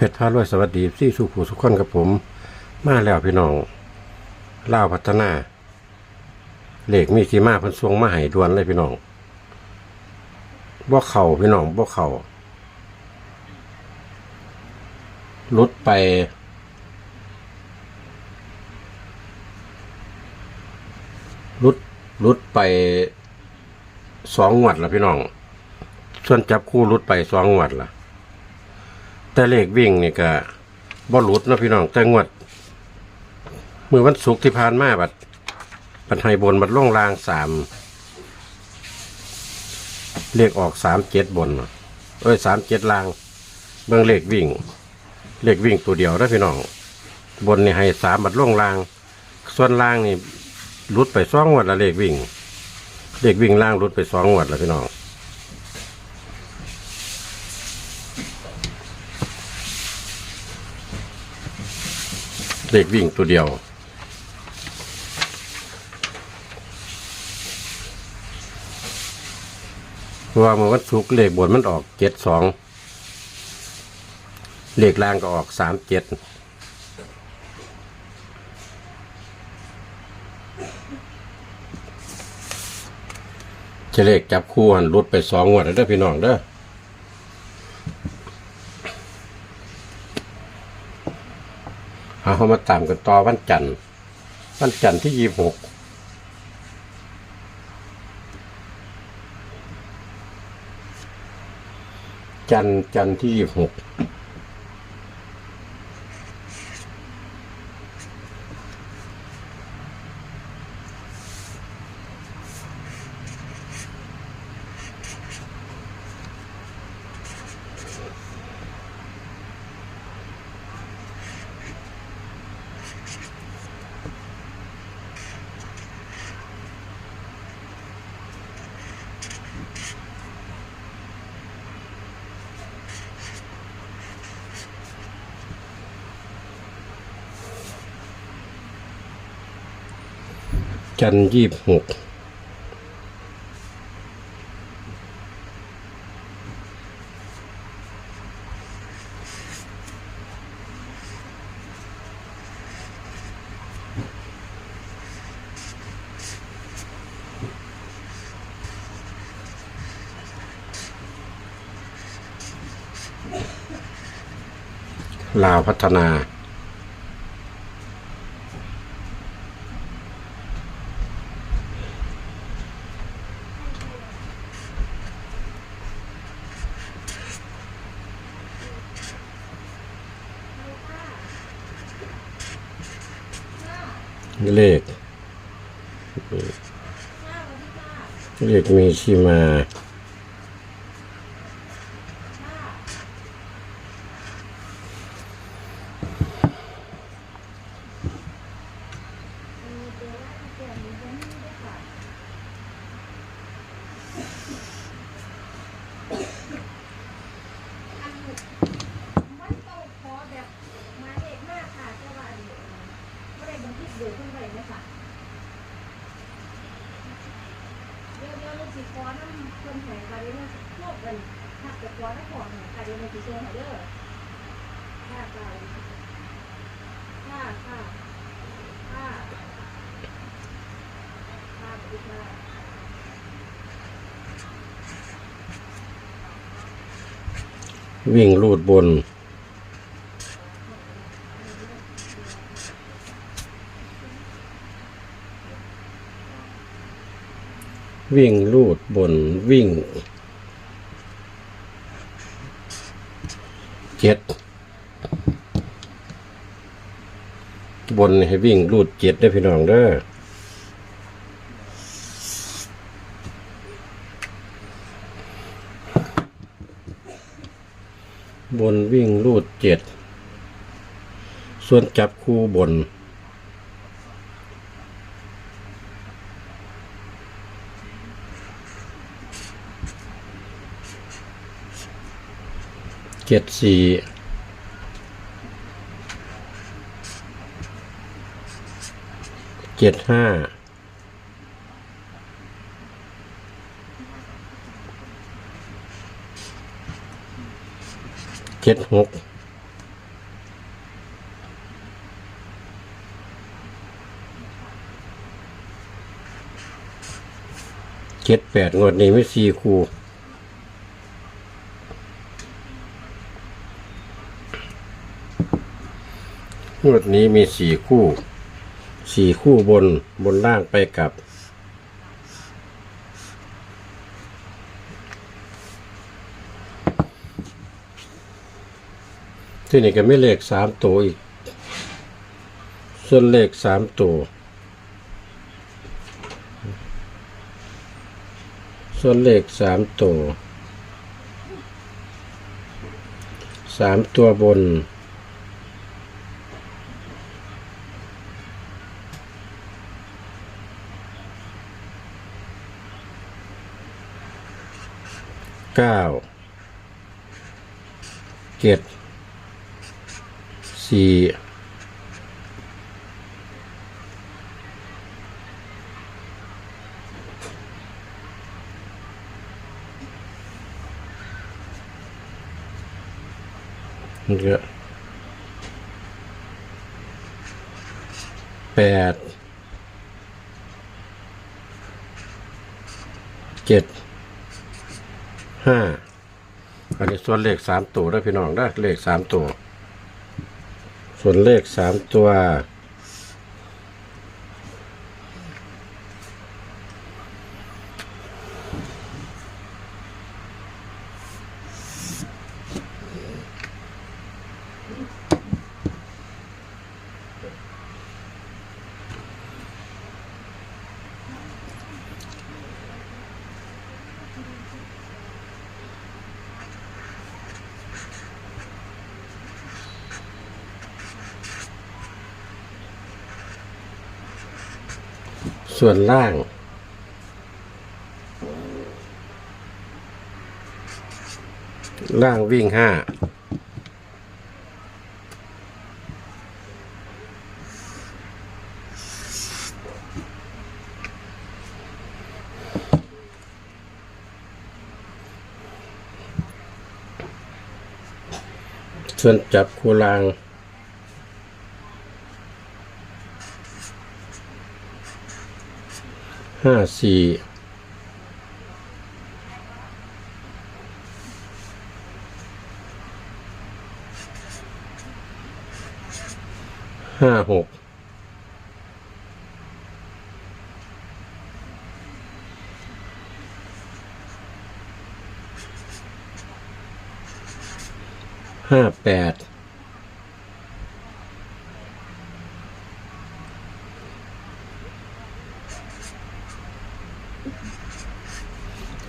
เพชรพารวยสวัสดีซี่สุผูสุขคนกับผม มาแล้วพี่น้องเล่าพัฒนาเหล็กมีขีมาพันทรงมาให้ดวนเลยพี่น้องบ่เข่าพี่น้องบ่เข่าลดไปลดลดไปสองงวดละพี่น้อง ส่วนจับคู่ลดไปสองงวดละ แต่เลขวิ่งนี่ก็บ่หลุดนะพี่น้องแต่งวดเมื่อวันศุกร์ที่ผ่านมาบัดบัดไฮบนบัดล่องรางสามเลขออกสามเจ็ดบนเอ้ยสามเจ็ดลาง เบื้องเลขวิ่ง เลขวิ่งตัวเดียวนะพี่น้อง บนนี่ให้สามบัดล่องราง ส่วนล่างนี่หลุดไปสองงวดละเลขวิ่ง เลขวิ่งล่างหลุดไปสองงวดละพี่น้อง เด็กวิ่งตัวเดียว เพราะว่าเมื่อวันศุกร์เลขบนมันออกเจ็ดสองเลขล่างก็ออกสามเจ็ดจะเลขจับคู่หันรุดไปสองงวดแล้วเด้อพี่น้องเด้อ เอาเขามาตามกันต่อวันจันทร์วันจันทร์ที่ยี่หกจันทร์จันทร์ที่ยี่หก จันทร์ยี่หกลาวพัฒนา เลข เลขมีที่มา มันต้องขอแบบหมายเลขมากค่ะแต่ว่าไม่ได้บันทึกเบอร์ขึ้นไปไหมค่ะเดี๋ยวเดี๋ยวเราสิ ขอน้ำคนแห่งค่ะเดี๋ยวมันพวกกันถ้าจะขอน้ำของค่ะเดี๋ยวมันสิเชิญให้เด้อค่ะค่ะค่ะค่ะค่ะค่ะสวัสดีค่ะวิ่งลูดบน วิ่งลูดบนวิ่งเจ็ดบนให้วิ่งลูดเจ็ดได้พี่น้องเด้อบนวิ่งลูดเจ็ด ส่วนจับคู่บน เจ็ดสี่เจ็ดห้าเจ็ดหกเจ็ดแปดงวดนี้ไม่สี่คู่ งวดนี้มีสี่คู่ สี่คู่บนบนล่างไปกับ ที่นี่ก็ไม่เลขสามตัวอีก ส่วนเลขสามตัว ส่วนเลขสามตัวสามตัวบน เก้าเจ็ดสี่นี่ก็แปดเจ็ด ห้าอันนี้ส่วนเลขสามตัวได้พี่น้องได้เลขสามตัว ส่วนเลขสามตัว ส่วนล่าง ล่างวิ่งห้าส่วนจับคูลาง ห้าสี่ห้าหกห้าแปด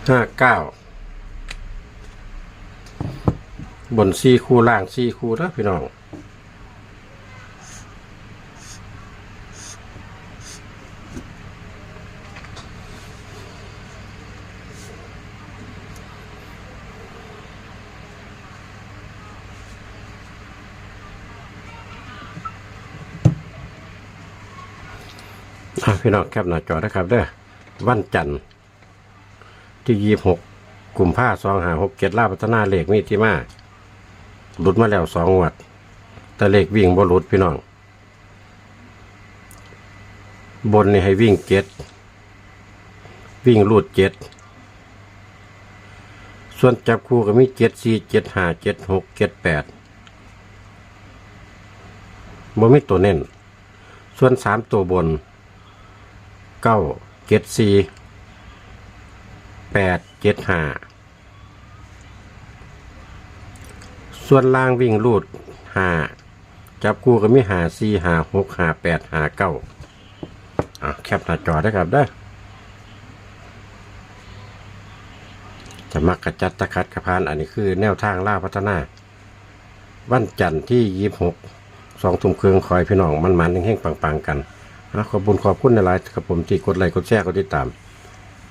ห้าเก้าบนซี่คู่ล่างซี่คู่นะพี่น้องพี่น้องแคปหน้าจอนะครับเด้อวันจันทร์ ที่ยี่หกกลุ่มผ้าสองหาหกเจ็ดลาพัฒนาเลขมีที่มาหลุดมาแล้วสองงวัดแต่เลขวิ่งบ่หลุดพี่น้อง บนนี่ให้วิ่งเจ็ดวิ่งลูดเจ็ดส่วนจับคู่ก็มีเจ็ดสี่เจ็ดห้าเจ็ดหกเจ็ดแปดบ่มีตัวเน้น ส่วนสามตัวบนเก้าเจ็ดสี่ แปดเจ็ดห้าส่วนล่างวิ่งรูดห้าจับคู่ก็มีหาสี่หาหกหาแปดหาเก้าอะแคปหน้าจอได้ครับได้จะมักกระจัดตะคัดกระพานอันนี้คือแนวทางล่าพัฒนา วันจันทร์ที่ยี่หกสองทุ่มเครึ่องคอยพี่น้องมันมันๆเฮงๆปังๆกันอะขอบคุญขอบคุณในไลน์ครับผมที่กดไลค์กดแชร์กดติดตาม